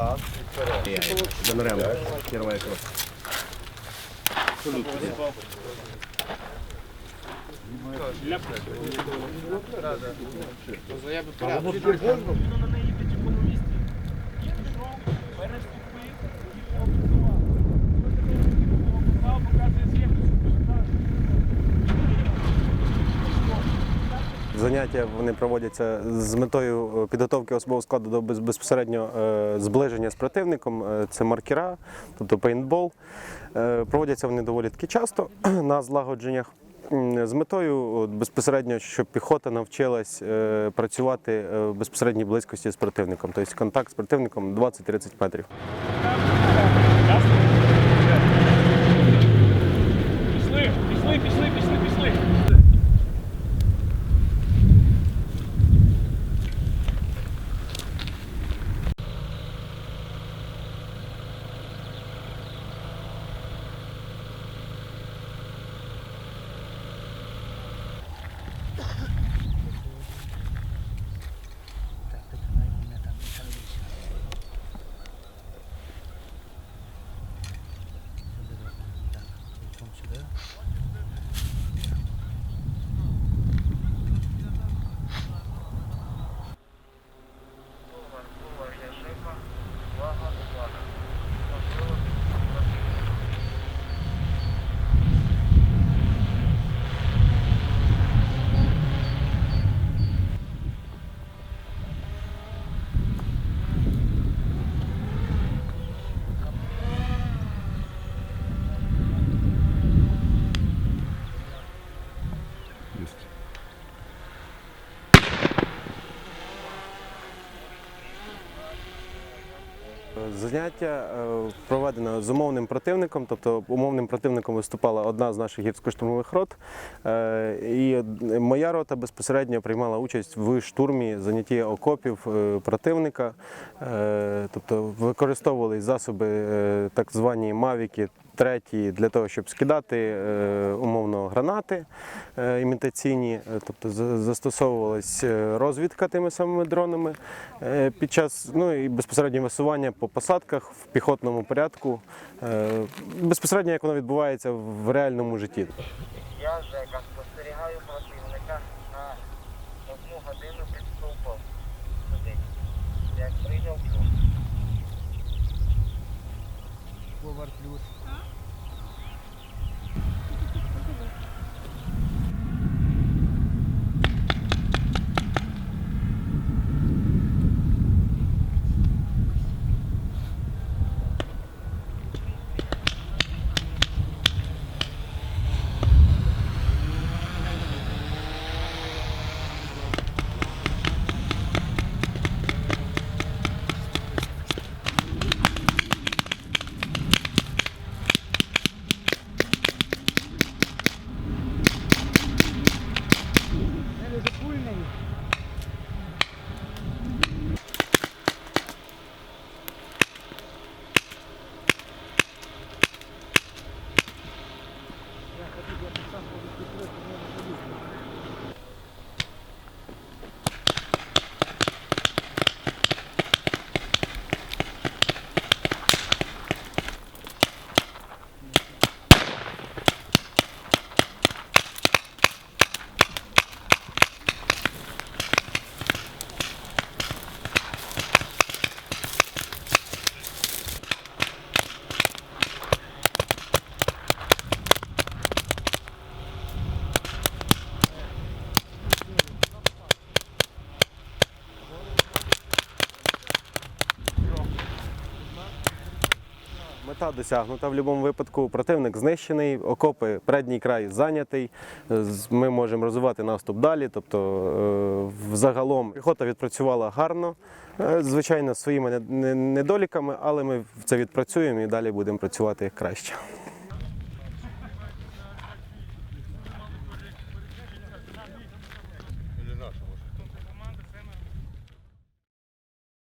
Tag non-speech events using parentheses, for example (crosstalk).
назад і вперед. да. Первая кров. Заняття вони проводяться з метою е, підготовки особового складу до без- безпосередньо е, зближення з противником. Е, Це маркера, тобто пейнтбол. Проводяться вони доволі таки часто (clears throat) на злагодженнях. З метою безпосередньо, щоб піхота навчилась працювати в безпосередній близькості з противником, тобто контакт з противником 20-30 метрів. Заняття е, проведено з умовним противником, тобто умовним противником виступала одна з наших гірсько-штурмових рот. Е, І моя рота безпосередньо приймала участь в штурмі занятті окопів е, противника, тобто використовували засоби так звані мавіки. Треті для того, щоб скидати е, умовно гранати е, імітаційні, е, тобто за- застосовувалась розвідка тими самими дронами під час ну і безпосередньо висування по посадках в піхотному порядку, безпосередньо як воно відбувається в реальному житті. Я Жека спостерігаю противника на одну годину під стовпом. Сюди. Як прийняв плюс. Повар плюс. Мета досягнута в будь-якому випадку. Противник знищений, окопи, передній край зайнятий. Ми можемо розвивати наступ далі. Тобто, е, взагалом піхота відпрацювала гарно, е, звичайно, своїми не- не- недоліками, але ми це відпрацюємо і далі будемо працювати краще.